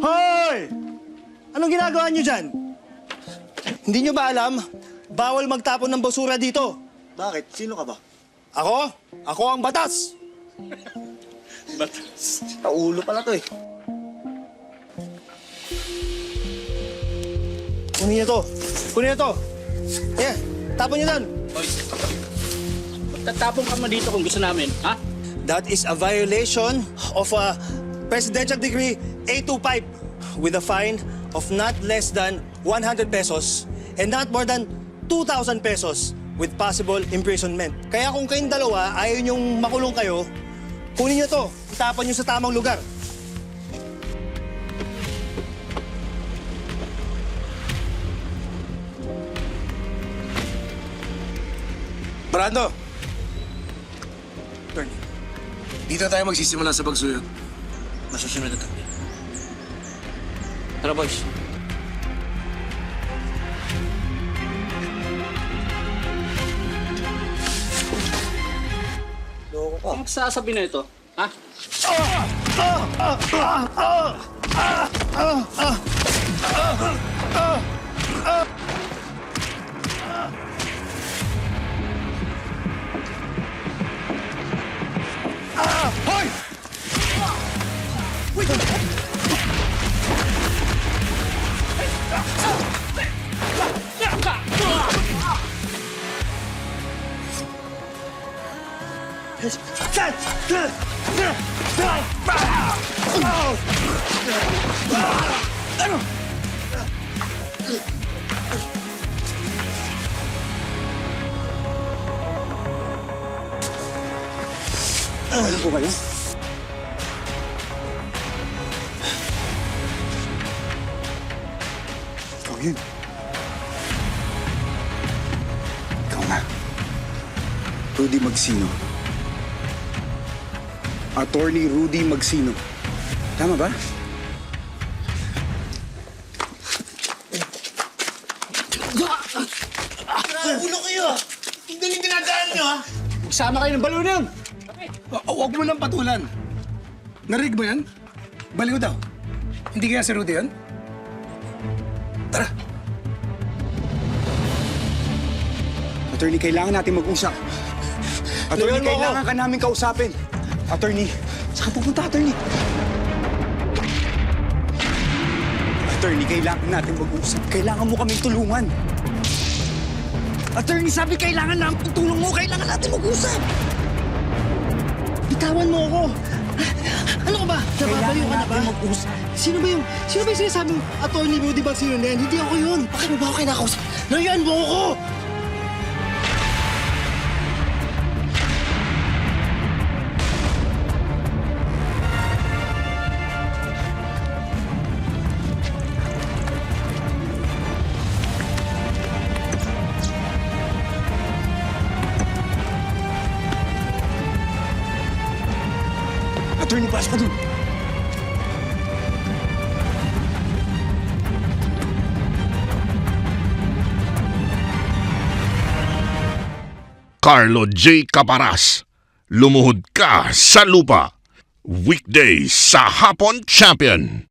Hoy! Anong ginagawa niyo dyan? Hindi niyo ba alam? Bawal magtapon ng basura dito. Bakit? Sino ka ba? Ako? Ako ang batas! batas? Naulo pala to eh. Kunin niyo to. Kunin niyo to. Yeah, tapon niyo doon. Hoy, magtatapon ka man dito kung gusto namin, ha? That is a violation of a Presidential Decree 825 with a fine of not less than 100 pesos and not more than 2,000 pesos with possible imprisonment. Kaya kung kayong dalawa ayaw niyong makulong kayo, kunin niyo to. Itapon niyo sa tamang lugar. Brando! Dito tayo magsisimula sa pagsuyod. Masusunod na. Tara, boys. Loko ka. Ang sasabi na ito, ha? Ano po kayo? Ikaw yun. Ikaw nga. Rudy Magsino. Attorney Rudy Magsino. Tama ba? Ulo kayo! Hindi yung dinadaan niyo, ha? Magsama kayo ng balon yun! Wa- Huwag mo lang patulan. Narig mo yan? Baliw daw. Hindi kaya si Rudy yan? Tara. Attorney, kailangan natin mag-usap. Attorney, kailangan ka namin kausapin. Attorney, saan pupunta, attorney? Attorney, kailangan natin mag-usap. Kailangan mo kaming tulungan. Attorney, sabi kailangan namin tulong mo. Kailangan natin mag-usap. Bitawan mo ako! Ano ka ba? Nababaliw ka na ba? natin mag-usap. Sino ba yung, sino ba yung sinasabi mo, Attorney Rudy Bagsino na yan? Hindi ako yun! Bakit mo ba ako kinakausap? Layuan mo ako! Attorney, ka dun. Carlo J. Caparas. Lumuhod ka sa lupa. Weekdays sa Hapon Champion.